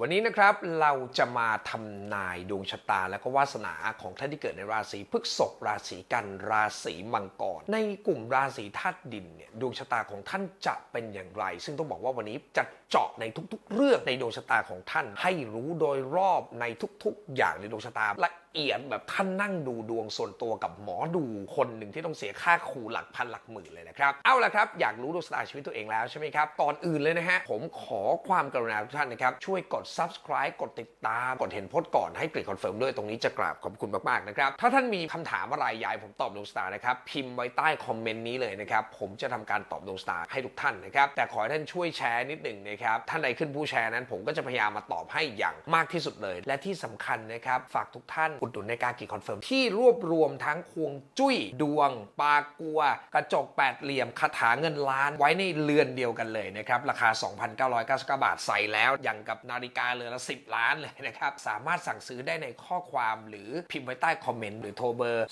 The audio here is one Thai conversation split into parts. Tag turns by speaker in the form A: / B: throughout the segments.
A: วันนี้นะครับเราจะมาทำนายดวงชะตาและก็วาสนาของท่านที่เกิดในราศีพฤษภราศีกันราศีมังกรในกลุ่มราศีธาตุดินเนี่ยดวงชะตาของท่านจะเป็นอย่างไร ซึ่งต้องบอกว่าวันนี้จะเจาะในทุกๆ เรื่องในดวงชะตาของท่าน ให้รู้โดยรอบในทุกๆ อย่างในดวงชะตาละเอียดแบบท่านนั่งดูดวงส่วนตัวกับหมอดูคนหนึ่งที่ต้องเสียค่าครูหลักพันหลักหมื่นเลยนะครับเอาละครับอยากรู้ดวงชะตาชีวิตตัวเองแล้วใช่ไหมครับก่อนอื่นเลยนะฮะผมขอความกรุณาทุกท่านนะครับช่วยกดด subscribe กดติดตาม กดเห็นโพสก่อนให้กริดคอนเฟิร์มด้วยตรงนี้จะกราบขอบคุณมากๆนะครับ ถ้าท่านมีคำถามอะไรอยากผมตอบดวงชะตาร์นะครับ พิมพ์ไว้ใต้คอมเมนต์นี้เลยนะครับ ผมจะทำการตอบดวงชะตาร์ให้ทุกท่านนะครับ แต่ขอให้ท่านช่วยแชร์นิดหนึ่งนะครับ ท่านใดขึ้นผู้แชร์นั้น ผมก็จะพยายามมาตอบให้อย่างมากที่สุดเลย และที่สำคัญนะครับฝากทุกท่านอุดหนุนในการกิจคอนเฟิร์มที่รวบรวมทั้งควงจุ้ยดวง ปากัว กระจกแปดเหลี่ยมคาถาเงินล้านไว้ในเรือนเดียวกันเลยนะครับราคา 2,999 บาทใส่แล้วอย่างกับนาฬิกาเรือละ 10 ล้านเลยนะครับ สามารถสั่งซื้อได้ในข้อความหรือพิมพ์ไว้ใต้คอมเมนต์หรือโทรเบอร์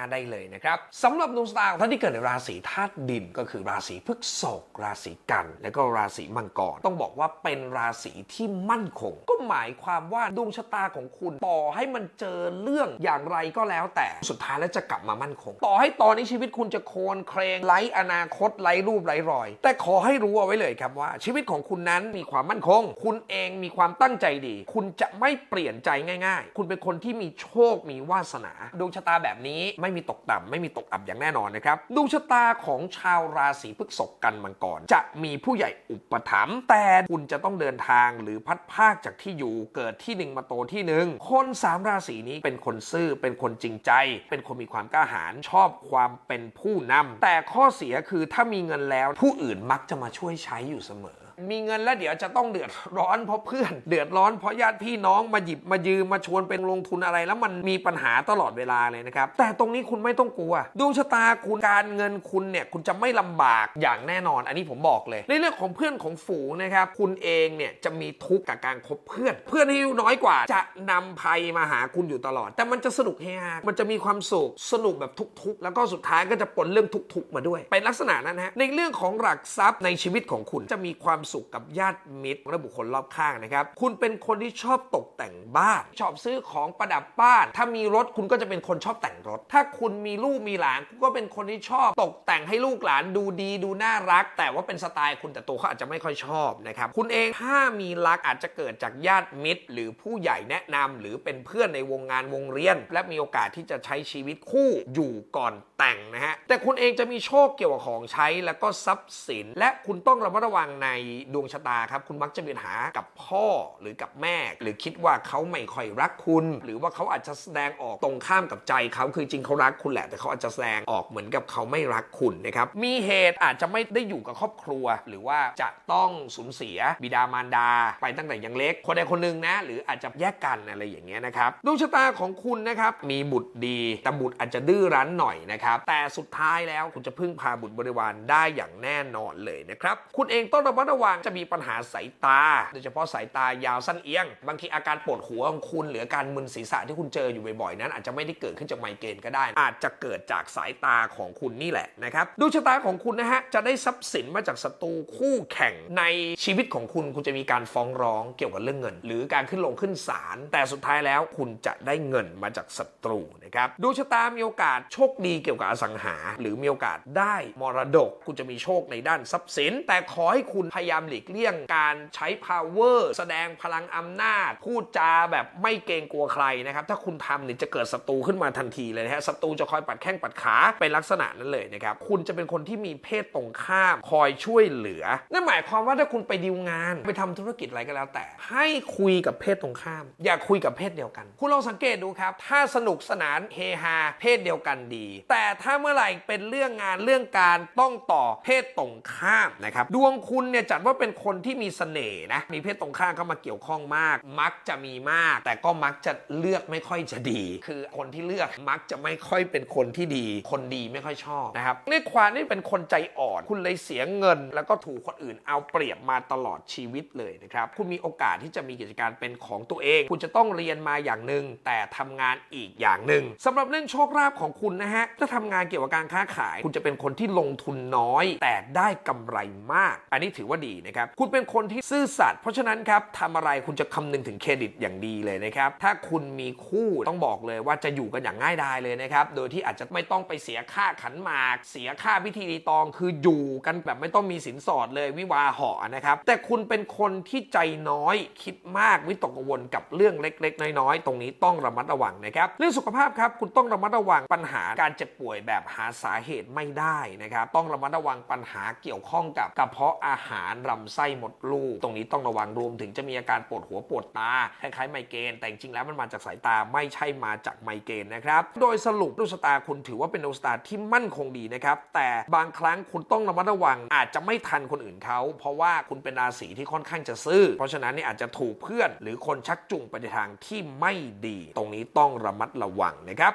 A: 0859743945 ได้เลยนะครับสำหรับดวงชะตาของท่านที่เกิดในราศีธาตุดินก็คือราศีพฤษภราศีกัน และก็ราศีมังกรต้องบอกว่าเป็นราศีที่มั่นคง ก็หมายความว่าดวงชะตาของคุณต่อให้มันเจอเรื่องอย่างไรก็แล้ว แต่สุดท้ายแล้วจะกลับมามั่นคง ต่อให้ตอนนี้ชีวิตคุณจะโคลนเครงไร้อนาคตไร้รูปไร้รอย แต่ขอให้รู้เอาไว้เลยครับว่า ชีวิตของคุณนั้นมีความมั่นคง คุณเองมีความตั้งใจดี คุณจะไม่เปลี่ยนใจง่ายๆ คุณเป็นคนที่มีโชคมีวาสนา ดวงชะตาแบบนี้ไม่มีตกต่ำไม่มีตกอับอย่างแน่นอนนะครับดวงชะตาของชาวราศีพฤษภกันมังกรจะมีผู้ใหญ่อุปถัมภ์แต่คุณจะต้องเดินทางหรือพัดภาคจากที่อยู่เกิดที่หนึ่งมาโตที่หนึ่งคนสามราศีนี้เป็นคนซื่อเป็นคนจริงใจ เป็นคนมีความกล้าหาญชอบความเป็นผู้นำแต่ข้อเสียคือถ้ามีเงินแล้วผู้อื่นมักจะมาช่วยใช้อยู่เสมอมีเงินแล้วเดี๋ยวจะต้องเดือดร้อนเพราะเพื่อน เดือดร้อนเพราะญาติพี่น้องมาหยิบมายืมมาชวนเป็นลงทุนอะไร แล้วมันมีปัญหาตลอดเวลาเลยนะครับ แต่ตรงนี้คุณไม่ต้องกลัวดวงชะตาคุณการเงินคุณเนี่ยคุณจะไม่ลำบากอย่างแน่นอน อันนี้ผมบอกเลย ในเรื่องของเพื่อนของฝูงนะครับคุณเองเนี่ยจะมีทุกข์กับการคบเพื่อน เพื่อนที่อายุน้อยกว่า จะนำภัยมาหาคุณอยู่ตลอด แต่มันจะสนุกเฮฮามันจะมีความสุขสนุกแบบทุกๆ แล้วก็สุดท้ายก็จะปนเรื่องทุกๆมาด้วยเป็นลักษณะนั้นฮะในเรื่องของหลักทรัพย์ในชีวิตของคุณจะมีความสุขกับญาติมิตรและบุคคลรอบข้างนะครับ คุณเป็นคนที่ชอบตกแต่งบ้าน ชอบซื้อของประดับบ้าน ถ้ามีรถคุณก็จะเป็นคนชอบแต่งรถ ถ้าคุณมีลูกมีหลานคุณก็เป็นคนที่ชอบตกแต่งให้ลูกหลานดูดีดูน่ารัก แต่ว่าเป็นสไตล์คุณแต่ตัวเขาอาจจะไม่ค่อยชอบนะครับ คุณเองถ้ามีรักอาจจะเกิดจากญาติมิตร หรือผู้ใหญ่แนะนำหรือเป็นเพื่อนในวงงานวงเรียน และมีโอกาสที่จะใช้ชีวิตคู่อยู่ก่อนแต่งนะฮะแต่คุณเองจะมีโชคเกี่ยวกับของใช้แล้วก็ทรัพย์สิน และคุณต้องระมัดระวังในดวงชะตาครับ คุณมักจะมีปัญหากับพ่อหรือกับแม่ หรือคิดว่าเขาไม่ค่อยรักคุณ หรือว่าเขาอาจจะแสดงออกตรงข้ามกับใจเขาคือจริงเขารักคุณแหละ แต่เขาอาจจะแสดงออกเหมือนกับเขาไม่รักคุณนะครับมีเหตุอาจจะไม่ได้อยู่กับครอบครัว หรือว่าจะต้องสูญเสียบิดามารดา ไปตั้งแต่ยังเล็กคนใดคนหนึ่งนะ หรืออาจจะแยกกันอะไรอย่างเงี้ยนะครับดวงชะตาของคุณนะครับมีบุตรดีแต่บุตรอาจจะดื้อรั้นหน่อยนะครับแต่สุดท้ายแล้วคุณจะพึ่งพาบุตรบริวารได้อย่างแน่นอนเลยนะครับคุณเองต้องระมัดระวังจะมีปัญหาสายตา โดยเฉพาะสายตายาวสั้นเอียง บางทีอาการปวดหัวของคุณ หรือการมึนศีรษะที่คุณเจออยู่บ่อยๆ นั้น อาจจะไม่ได้เกิดขึ้นจากไมเกรนก็ได้ อาจจะเกิดจากสายตาของคุณนี่แหละนะครับดวงชะตาของคุณนะฮะจะได้ทรัพย์สินมาจากศัตรูคู่แข่งในชีวิตของคุณคุณจะมีการฟ้องร้องเกี่ยวกับเรื่องเงิน หรือการขึ้นลงขึ้นศาลแต่สุดท้ายแล้วคุณจะได้เงินมาจากศัตรูนะครับดวงชะตามีโอกาสโชคดีเกี่ยวกับอสังหา หรือมีโอกาสได้มรดก คุณจะมีโชคในด้านทรัพย์สิน แต่ขอให้คุณพยายามหลีกเลี่ยงการใช้ power แสดงพลังอำนาจ พูดจาแบบไม่เกรงกลัวใครนะครับ ถ้าคุณทำเนี่ยจะเกิดศัตรูขึ้นมาทันทีเลยนะฮะศัตรูจะคอยปัดแข้งปัดขาเป็นลักษณะนั้นเลยนะครับ คุณจะเป็นคนที่มีเพศตรงข้ามคอยช่วยเหลือ นั่นหมายความว่าถ้าคุณไปดีลงาน ไปทำธุรกิจอะไรก็แล้วแต่ ให้คุยกับเพศตรงข้าม อย่าคุยกับเพศเดียวกัน คุณลองสังเกตดูครับ ถ้าสนุกสนานเฮฮาเพศเดียวกันดี แต่ถ้าเมื่อไหร่เป็นเรื่องงานเรื่องการต้องต่อเพศตรงข้ามนะครับดวงคุณเนี่ยจัดว่าเป็นคนที่มีเสน่ห์นะ มีเพศตรงข้ามเข้ามาเกี่ยวข้องมาก มักจะมีมาก แต่ก็มักจะเลือกไม่ค่อยจะดี คือคนที่เลือกมักจะไม่ค่อยเป็นคนที่ดี คนดีไม่ค่อยชอบนะครับในความนี่เป็นคนใจอ่อน คุณเลยเสียเงิน แล้วก็ถูกคนอื่นเอาเปรียบมาตลอดชีวิตเลยนะครับ คุณมีโอกาสที่จะมีกิจการเป็นของตัวเอง คุณจะต้องเรียนมาอย่างหนึ่งแต่ทำงานอีกอย่างหนึ่งสำหรับเรื่องโชคลาภของคุณนะฮะถ้าทำงานเกี่ยวกับการค้าขาย คุณจะเป็นคนที่ลงทุนน้อย แต่ได้กำไรมาก อันนี้ถือว่าดีดีนะครับคุณเป็นคนที่ซื่อสัตย์เพราะฉะนั้นครับทำอะไรคุณจะคำนึงถึงเครดิตอย่างดีเลยนะครับถ้าคุณมีคู่ต้องบอกเลยว่าจะอยู่กันอย่างง่ายดายเลยนะครับโดยที่อาจจะไม่ต้องไปเสียค่าขันหมาก เสียค่าพิธีรีตองคืออยู่กันแบบไม่ต้องมีสินสอดเลยวิวาหอนะครับแต่คุณเป็นคนที่ใจน้อยคิดมากวิตกกังวลกับเรื่องเล็ก ๆ น้อยๆ ตรงนี้ต้องระมัดระวังนะครับเรื่องสุขภาพครับคุณต้องระมัดระวังปัญหาการเจ็บป่วยแบบหาสาเหตุไม่ได้นะครับต้องระมัดระวังปัญหาเกี่ยวข้องกับกระเพาะอาหารลำไส้หมดลูก ตรงนี้ต้องระวังรวมถึงจะมีอาการปวดหัวปวดตาคล้ายๆไมเกรนแต่จริงๆแล้วมันมาจากสายตาไม่ใช่มาจากไมเกรนนะครับโดยสรุปดวงชะตาคุณถือว่าเป็นดวงชะตาที่มั่นคงดีนะครับแต่บางครั้งคุณต้องระมัดระวังอาจจะไม่ทันคนอื่นเขาเพราะว่าคุณเป็นราศีที่ค่อนข้างจะซื่อ เพราะฉะนั้นนี่อาจจะถูกเพื่อน หรือคนชักจูงไปในทางที่ไม่ดี ตรงนี้ต้องระมัดระวังนะครับ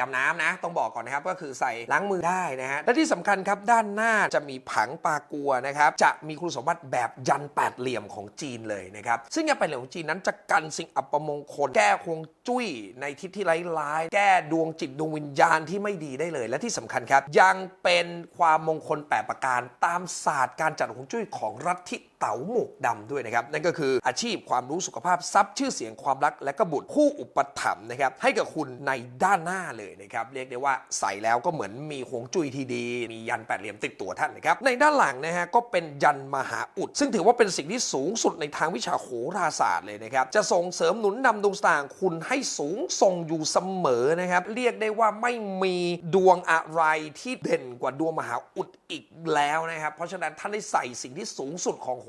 A: ดำน้ำนะ ต้องบอกก่อนนะครับ ก็คือใส่ล้างมือได้นะฮะ และที่สำคัญครับ ด้านหน้าจะมีผังปากัวนะครับ จะมีคุณสมบัติแบบยันแปดเหลี่ยมของจีนเลยนะครับ ซึ่งยันแปดเหลี่ยมของจีนนั้นจะกันสิ่งอัปมงคล แก้ฮวงจุ้ยในทิศที่ร้ายๆ แก้ดวงจิตดวงวิญญาณที่ไม่ดีได้เลย และที่สำคัญครับ ยังเป็นความมงคลแปดประการตามศาสตร์การจัดฮวงจุ้ยของรัฐทิ เต๋าหมวกดำด้วยนะครับ นั่นก็คืออาชีพความรู้สุขภาพทรัพย์ชื่อเสียงความรัก และก็บุตรผู้อุปถัมภ์นะครับให้กับคุณในด้านหน้าเลยนะครับเรียกได้ว่าใส่แล้วก็เหมือนมีฮวงจุ้ยทีดี มียันแปดเหลี่ยมติดตัวท่านนะครับในด้านหลังนะฮะก็เป็นยันมหาอุด ซึ่งถือว่าเป็นสิ่งที่สูงสุดในทางวิชาโหราศาสตร์เลยนะครับจะส่งเสริมหนุนนำดวงสตางคุณให้สูงส่งอยู่เสมอนะครับเรียกได้ว่าไม่มีดวงอะไรที่เด่นกว่าดวงมหาอุดอีกแล้วนะครับเพราะฉะนั้นท่านได้ใส่สิ่งที่สูงสุดของโห